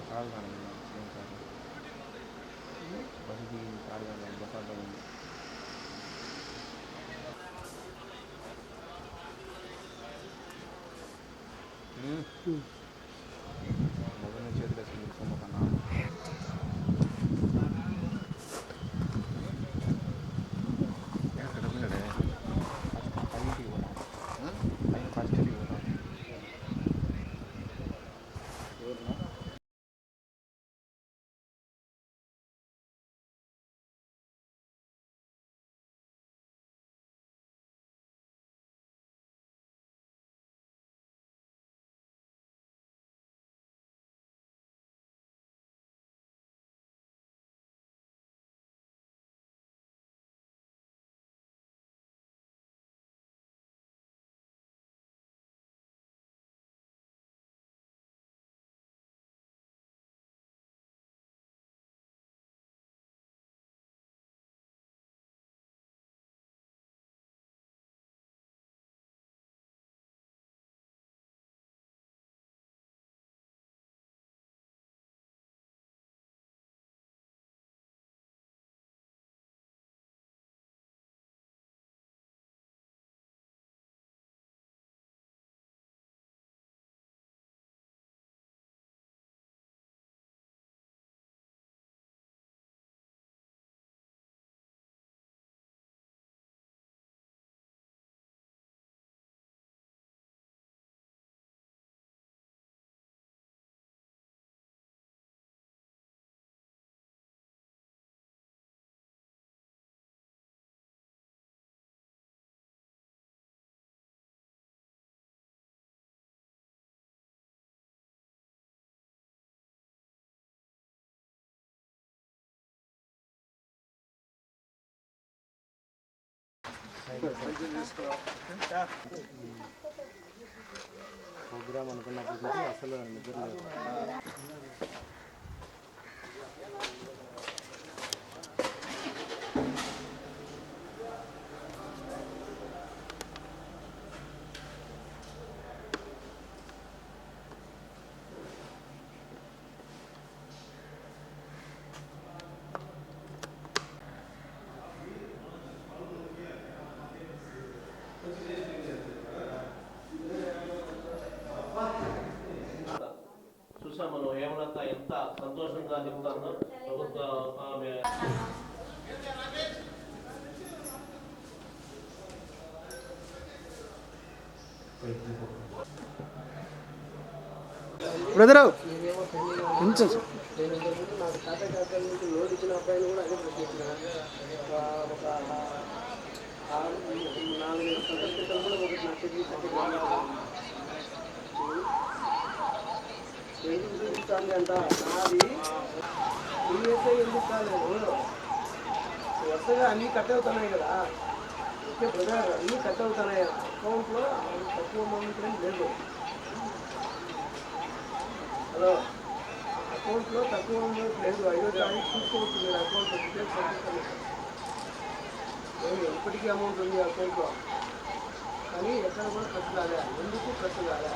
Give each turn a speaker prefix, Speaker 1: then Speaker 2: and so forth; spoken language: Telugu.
Speaker 1: फखताजी salahल Allah बखल्गा काड़िव, बखाल बादा भूँश्ण 전� ప్రోగ్రామ్ అనుకున్నప్పటి అసలు నిద్ర లేదు.
Speaker 2: ఏమనంత ఎంత సంతోషంగా చెప్తాను ప్రభుత్వ ఆమె
Speaker 1: బ్రదరు కొంచెం
Speaker 3: నేను ఇంతకుముందు నాకు టాటా క్యాపిటల్ నుంచి లోన్ ఇచ్చిన అబ్బాయిని కూడా అదే ప్రశ్నించిన ఒక ఆరు నాలుగైదు సంవత్సరాల కూడా ఒకటి నాకు తెలిసి ఎందుకు చూపిస్తాను అంట. నాది. ఈఎస్ఐ ఎందుకు కాలేదు? వరుసగా అన్నీ కట్ అవుతున్నాయి కదా. ఓకే బ్రదర్ అన్నీ కట్ అవుతున్నాయి. అకౌంట్లో తక్కువ అమౌంట్ లేదు హలో అకౌంట్లో తక్కువ అమౌంట్ లేదు. ఐదో తారీఖు చూసుకోవచ్చు మీరు అకౌంట్ డీటెయిల్స్ పంపిస్తాను. ఏమి ఎప్పటికీ అమౌంట్ ఉంది అకౌంట్లో కానీ ఎక్కడ కూడా ఖర్చు కాలే. ఎందుకు ఖర్చు కాలే?